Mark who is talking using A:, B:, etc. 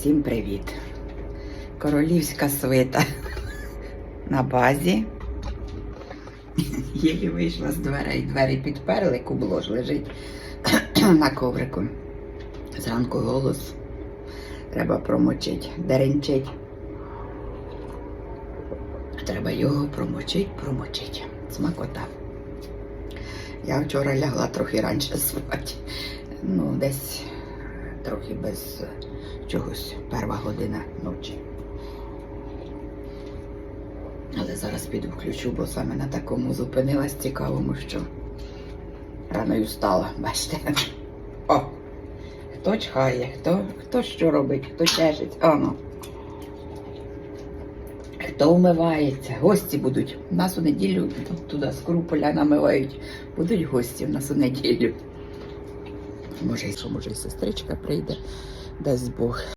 A: Всім привіт! Королівська свита на базі. Єлі вийшла з дверей, двері підперли, кубло ж лежить на коврику. Зранку голос треба промочити, деренчить. Треба його промочить, промочить. Смакота. Я вчора лягла трохи раніше спати. Ну, десь трохи без е, чогось перша година ночі. Але зараз піду включу, бо саме на такому зупинилась цікавому, що рано й встала, бачите. О! Хто чхає, хто, хто що робить, хто чешить. О, ну. Хто вмивається, гості будуть. У нас у неділю туди скруполя намивають. Будуть гості у нас у неділю. Може, що, може, і сестричка прийде, дасть Бог.